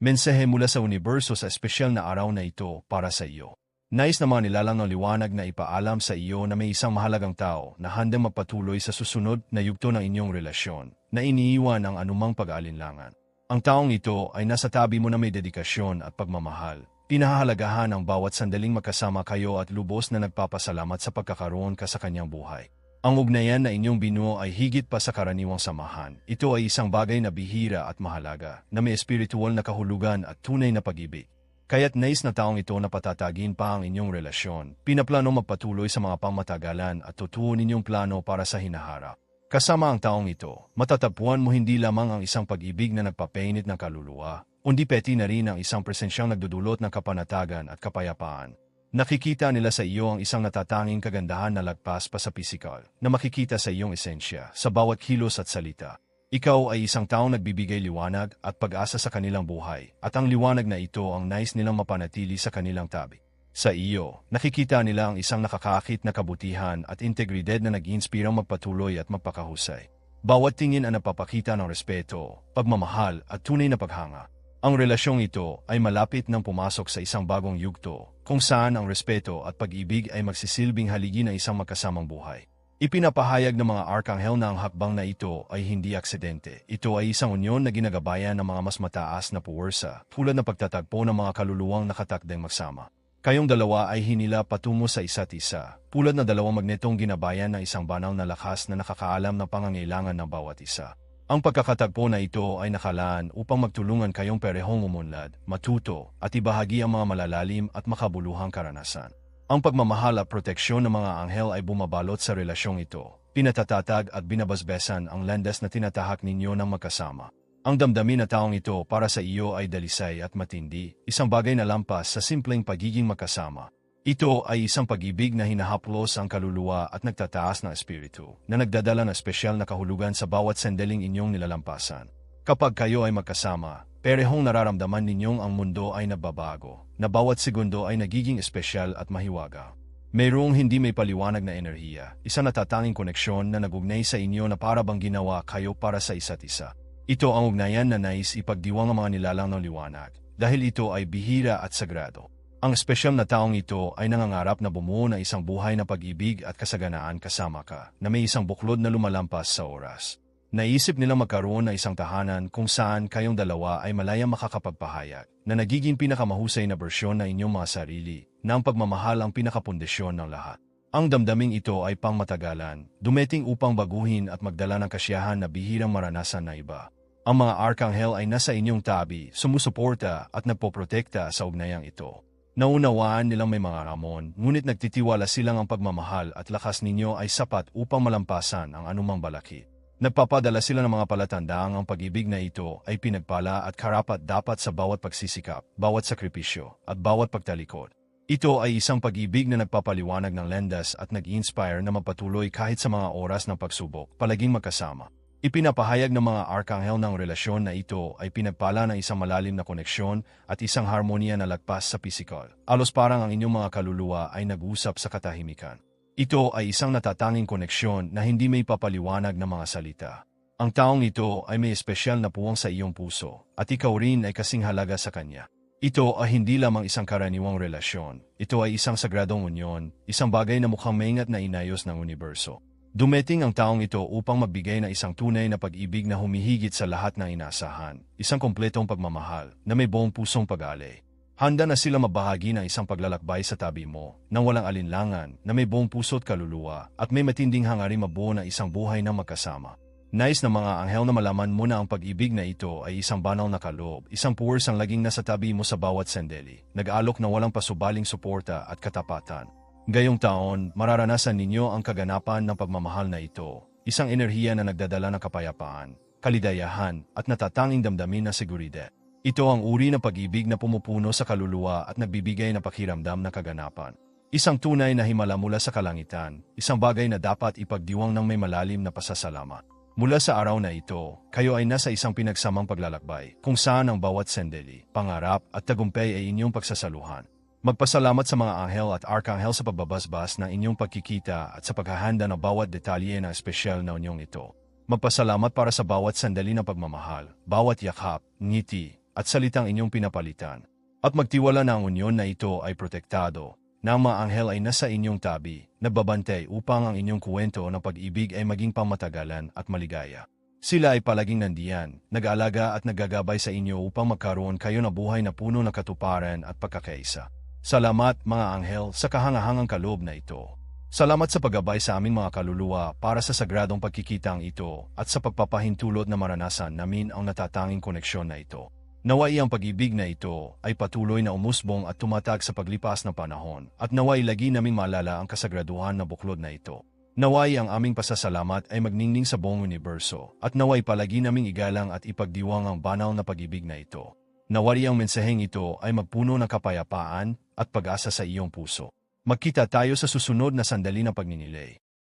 Mensahe mula sa universo sa espesyal na araw na ito para sa iyo. Nais na mga nilalang ng liwanag na ipaalam sa iyo na may isang mahalagang tao na handang mapatuloy sa susunod na yugto ng inyong relasyon na iniiwan ang anumang pag-aalinlangan. Ang taong ito ay nasa tabi mo na may dedikasyon at pagmamahal. Pinahahalagahan ang bawat sandaling magkasama kayo at lubos na nagpapasalamat sa pagkakaroon ka sa kanyang buhay. Ang ugnayan na inyong binuo ay higit pa sa karaniwang samahan. Ito ay isang bagay na bihira at mahalaga, na may espiritual na kahulugan at tunay na pag-ibig. Kaya't nais na taong ito na patatagin pa ang inyong relasyon. Pinaplano magpatuloy sa mga pangmatagalan at tutuon ninyong plano para sa hinaharap. Kasama ang taong ito, matatagpuan mo hindi lamang ang isang pag-ibig na nagpapainit ng kaluluwa, undi peti na rin ang isang presensyang nagdudulot ng kapanatagan at kapayapaan. Nakikita nila sa iyo ang isang natatanging kagandahan na lagpas pa sa pisikal, na makikita sa iyong esensya, sa bawat kilos at salita. Ikaw ay isang taong nagbibigay liwanag at pag-asa sa kanilang buhay, at ang liwanag na ito ang nais nilang mapanatili sa kanilang tabi. Sa iyo, nakikita nila ang isang nakakakit na kabutihan at integridad na nag-inspirang magpatuloy at magpakahusay. Bawat tingin ang napapakita ng respeto, pagmamahal at tunay na paghanga. Ang relasyong ito ay malapit nang pumasok sa isang bagong yugto kung saan ang respeto at pag-ibig ay magsisilbing haligi ng isang magkasamang buhay. Ipinapahayag ng mga arkanghel na ang hakbang na ito ay hindi aksidente. Ito ay isang unyon na ginagabayan ng mga mas mataas na puwersa, tulad ng pagtatagpo ng mga kaluluwang nakatakdang magsama. Kayong dalawa ay hinila patungo sa isa't isa, pulad na dalawang magnetong ginabayan ng isang banal na lakas na nakakaalam ng pangangailangan ng bawat isa. Ang pagkakatagpo na ito ay nakalaan upang magtulungan kayong perehong umunlad, matuto, at ibahagi ang mga malalalim at makabuluhang karanasan. Ang pagmamahal at proteksyon ng mga anghel ay bumabalot sa relasyong ito. Pinatatatag at binabasbesan ang landas na tinatahak ninyo ng magkasama. Ang damdamin na taong ito para sa iyo ay dalisay at matindi, isang bagay na lampas sa simpleng pagiging magkasama. Ito ay isang pag-ibig na hinahaplos ang kaluluwa at nagtataas ng espiritu, na nagdadala ng espesyal na kahulugan sa bawat sandaling inyong nilalampasan. Kapag kayo ay magkasama, perehong nararamdaman ninyong ang mundo ay nababago, na bawat segundo ay nagiging espesyal at mahiwaga. Mayroong hindi may paliwanag na enerhiya, isang natatanging koneksyon na nagugnay sa inyo na para bang ginawa kayo para sa isa't isa. Ito ang ugnayan na nais ipagdiwang ng mga nilalang ng liwanag, dahil ito ay bihira at sagrado. Ang espesyal na taong ito ay nangangarap na bumuo ng isang buhay na pag-ibig at kasaganaan kasama ka, na may isang buklod na lumalampas sa oras. Naisip nilang magkaroon ng isang tahanan kung saan kayong dalawa ay malayang makakapagpahayag, na nagiging pinakamahusay na bersyon ng inyong mga sarili, na ang pagmamahal ang pinakapundesyon ng lahat. Ang damdaming ito ay pangmatagalan, dumeting upang baguhin at magdala ng kasiyahan na bihirang maranasan na iba. Ang mga arkanghel ay nasa inyong tabi, sumusuporta at nagpoprotekta sa ugnayang ito. Naunawaan nilang may mga ramon, ngunit nagtitiwala silang ang pagmamahal at lakas ninyo ay sapat upang malampasan ang anumang balakid. Nagpapadala sila ng mga palatandaang ang pag-ibig na ito ay pinagpala at karapat dapat sa bawat pagsisikap, bawat sakripisyo, at bawat pagtalikod. Ito ay isang pag-ibig na nagpapaliwanag ng lendas at nag-inspire na mapatuloy kahit sa mga oras ng pagsubok, palaging magkasama. Ipinapahayag ng mga arkanghel ng relasyon na ito ay pinagpala ng isang malalim na koneksyon at isang harmonia na lagpas sa pisikal. Alos parang ang inyong mga kaluluwa ay nag-usap sa katahimikan. Ito ay isang natatanging koneksyon na hindi may papaliwanag ng mga salita. Ang taong ito ay may espesyal na puwang sa iyong puso at ikaw rin ay kasing halaga sa kanya. Ito ay hindi lamang isang karaniwang relasyon. Ito ay isang sagradong unyon, isang bagay na mukhang maingat na inayos ng universo. Dumeting ang taong ito upang magbigay ng isang tunay na pag-ibig na humihigit sa lahat ng inasahan, isang kompletong pagmamahal na may buong pusong pag-alay. Handa na sila mabahagi ng isang paglalakbay sa tabi mo, nang walang alinlangan, na may buong puso't kaluluwa, at may matinding hangarin mabuo na isang buhay na magkasama. Nais ng mga anghel na malaman mo na ang pag-ibig na ito ay isang banal na kaloob, isang puwersang laging nasa tabi mo sa bawat sandali, nag-alok na walang pasubaling suporta at katapatan, Gayong taon, mararanasan ninyo ang kaganapan ng pagmamahal na ito, isang enerhiya na nagdadala ng kapayapaan, kalidayahan at natatanging damdamin na seguridad. Ito ang uri ng pag-ibig na pumupuno sa kaluluwa at nagbibigay ng pakiramdam na kaganapan. Isang tunay na himala mula sa kalangitan, isang bagay na dapat ipagdiwang ng may malalim na pasasalamat. Mula sa araw na ito, kayo ay nasa isang pinagsamang paglalakbay kung saan ang bawat sandali, pangarap at tagumpay ay inyong pagsasaluhan. Magpasalamat sa mga anghel at arkanghel sa pagbabasbas ng inyong pagkikita at sa paghahanda ng bawat detalye na espesyal na unyong ito. Magpasalamat para sa bawat sandali ng pagmamahal, bawat yakap, ngiti, at salitang inyong pinapalitan. At magtiwala na ang unyon na ito ay protektado, na ang mga anghel ay nasa inyong tabi, nagbabantay upang ang inyong kwento ng pag-ibig ay maging pamatagalan at maligaya. Sila ay palaging nandiyan, nag-aalaga at naggagabay sa inyo upang magkaroon kayo na buhay na puno ng katuparan at pagkakaisa. Salamat mga anghel sa kahangahangang kaloob na ito. Salamat sa paggabay sa aming mga kaluluwa para sa sagradong pagkikitang ito at sa pagpapahintulot na maranasan namin ang natatanging koneksyon na ito. Naway ang pag-ibig na ito ay patuloy na umusbong at tumatag sa paglipas ng panahon at naway lagi naming maalala ang kasagraduhan na buklod na ito. Naway ang aming pasasalamat ay magningning sa buong universo at naway palagi naming igalang at ipagdiwang ang banal na pag-ibig na ito. Nawari ang mensaheng ito ay magpuno ng kapayapaan at pag-asa sa iyong puso. Magkita tayo sa susunod na sandali ng pagninilay.